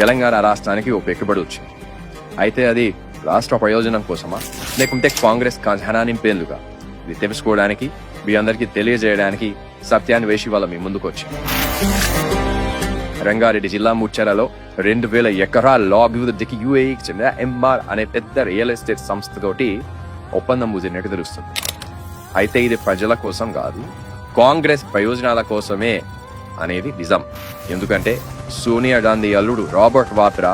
తెలంగాణ రాష్ట్రానికి ఓ పెట్టుబడి వచ్చింది. అయితే అది రాష్ట్ర ప్రయోజనం కోసమా? లేకుంటే కాంగ్రెస్ ఖజానా నింపేందుకా? ఇది తెలుసుకోవడానికి మీ అందరికీ తెలియజేయడానికి సత్యాన్ని వేసి వాళ్ళ మీ ముందుకు వచ్చింది. రంగారెడ్డి జిల్లా ముచ్చెరలో రెండు వేల ఎకరాల లాభివృద్ధికి యుఏఈకి చెందిన ఎంఆర్ అనే పెద్ద రియల్ ఎస్టేట్ సంస్థతోటి ఒప్పందం ముదిరినట్టు తెలుస్తుంది. అయితే ఇది ప్రజల కోసం కాదు కాంగ్రెస్ ప్రయోజనాల కోసమే అనేది నిజం. ఎందుకంటే సోనియా గాంధీ అల్లుడు Robert Vadra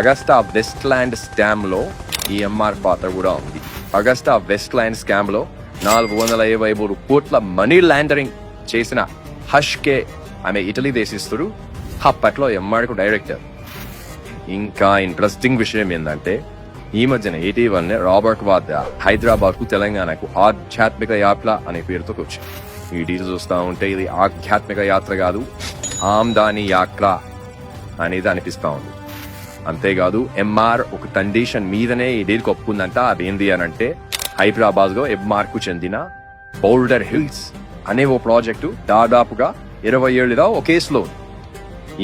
Agusta Westland స్కామ్లో ఈ ఎంఆర్ పాత్ర కూడా ఉంది. అగస్టా వెస్ట్ ల్యాండ్ స్కామ్లో నాలుగు వందల ఇరవై మూడు కోట్ల మనీ ల్యాండరింగ్ చేసిన హష్ కే ఆమె ఇటలీ దేశిస్తుడు అప్పట్లో ఎంఆర్కు డైరెక్టర్. ఇంకా ఇంట్రెస్టింగ్ విషయం ఏంటంటే ఈ మధ్యన ఇటీవలనే రాబర్ట్ వాద్రా హైదరాబాద్కు తెలంగాణకు ఆధ్యాత్మిక యాప్ల అనే పేరుతో వచ్చింది ఈ డీల్ ఉంటే ఇది ఆధ్యాత్మిక యాత్ర కాదు. ఆమ్దాని యాత్ర అనేది అనిపిస్తూ ఉంది. అంతేకాదు ఎంఆర్ ఒక కండిషన్ మీదనే ఈ డీల్ ఒప్పుకుందంట. అదేంది అని అంటే హైదరాబాద్లో ఎంఆర్కు చెందిన బౌల్డర్ హిల్స్ అనే ఓ ప్రాజెక్టు దాదాపుగా ఇరవై ఏళ్ళుగా ఒక కేసులో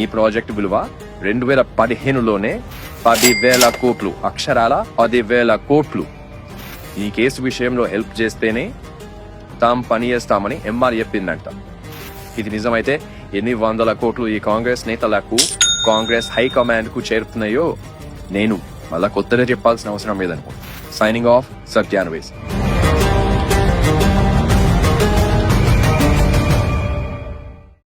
ఈ ప్రాజెక్టు విలువ రెండు వేల పదిహేనులోనే పదివేల కోట్లు అక్షరాల పదివేల కోట్లు. ఈ కేసు విషయంలో హెల్ప్ చేస్తేనే తాం పని చేస్తామని ఎంఆర్ చెప్పిందంట. ఇది నిజమైతే ఎన్ని వందల కోట్లు ఈ కాంగ్రెస్ నేతలకు కాంగ్రెస్ హైకమాండ్కు చేరుతున్నాయో నేను మళ్ళా కొత్తగా చెప్పాల్సిన అవసరం లేదనుకో సైనింగ్ ఆఫ్ సత్యాన్వేస్